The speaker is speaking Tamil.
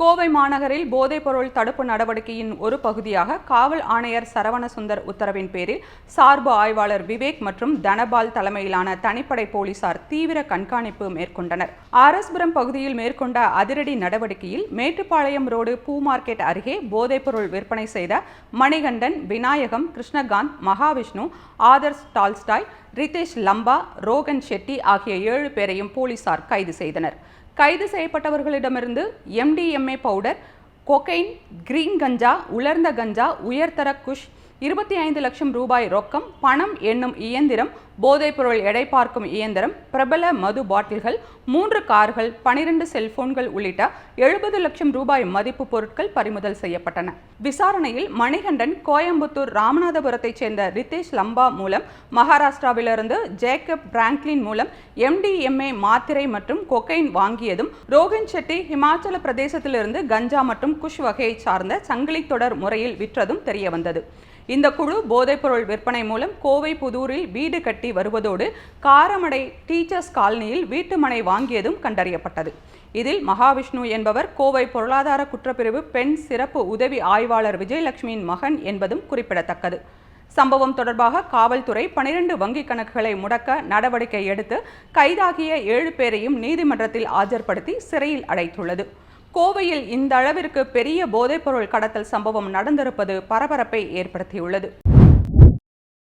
கோவை மாநகரில் போதைப்பொருள் தடுப்பு நடவடிக்கையின் ஒரு பகுதியாக காவல் ஆணையர் சரவணசுந்தர் உத்தரவின் பேரில் சார்பு ஆய்வாளர் விவேக் மற்றும் தனபால் தலைமையிலான தனிப்படை போலீசார் தீவிர கண்காணிப்பு மேற்கொண்டனர். ஆரஸ்புரம் பகுதியில் மேற்கொண்ட அதிரடி நடவடிக்கையில் மேட்டுப்பாளையம் ரோடு பூ மார்க்கெட் அருகே போதைப்பொருள் விற்பனை செய்த மணிகண்டன் விநாயகம் கிருஷ்ணகாந்த் மகாவிஷ்ணு ஆதர்ஸ் டால்ஸ்டாய் ரிதேஷ் லம்பா ரோகன் ஷெட்டி ஆகிய ஏழு பேரையும் போலீசார் கைது செய்தனர். கைது செய்யப்பட்டவர்களிடமிருந்து எம்டிஎம்ஏ பவுடர் கொக்கைன் கிரீன் கஞ்சா உலர்ந்த கஞ்சா உயர்தர குஷ் இருபத்தி ஐந்து லட்சம் ரூபாய் ரொக்கம் பணம் என்னும் இயந்திரம் போதைப்பொருள் எடை பார்க்கும் இயந்திரம் பிரபல மது பாட்டில்கள் மூன்று கார்கள் பனிரெண்டு செல்போன்கள் உள்ளிட்ட எழுபது லட்சம் ரூபாய் மதிப்பு பொருட்கள் பறிமுதல் செய்யப்பட்டன. விசாரணையில் மணிகண்டன் கோயம்புத்தூர் ராமநாதபுரத்தைச் சேர்ந்த ரிதேஷ் லம்பா மூலம் மகாராஷ்டிராவிலிருந்து ஜேக்கப் பிராங்க்லின் மூலம் எம்டிஎம்ஏ மாத்திரை மற்றும் கொக்கைன் வாங்கியதும் ரோஹன் செட்டி ஹிமாச்சல பிரதேசத்திலிருந்து கஞ்சா மற்றும் குஷ் வகையை சார்ந்த சங்கிலி தொடர் முறையில் விற்றதும் தெரியவந்தது. இந்த குழு போதைப்பொருள் விற்பனை மூலம் கோவை புதூரில் வீடு கட்டி வருவதோடு காரமடை டீச்சர்ஸ் காலனியில் வீட்டுமனை வாங்கியதும் கண்டறியப்பட்டது. இதில் மகாவிஷ்ணு என்பவர் கோவை பொருளாதார குற்றப்பிரிவு பெண் சிறப்பு உதவி ஆய்வாளர் விஜயலட்சுமியின் மகன் என்பதும் குறிப்பிடத்தக்கது. சம்பவம் தொடர்பாக காவல்துறை பனிரெண்டு வங்கிக் கணக்குகளை முடக்க நடவடிக்கை எடுத்து கைதாகிய ஏழு பேரையும் நீதிமன்றத்தில் ஆஜர்படுத்தி சிறையில் அடைத்துள்ளது. கோவையில் இந்த அளவிற்கு பெரிய போதைப்பொருள் கடத்தல் சம்பவம் நடந்திருப்பது பரபரப்பை ஏற்படுத்தியுள்ளது.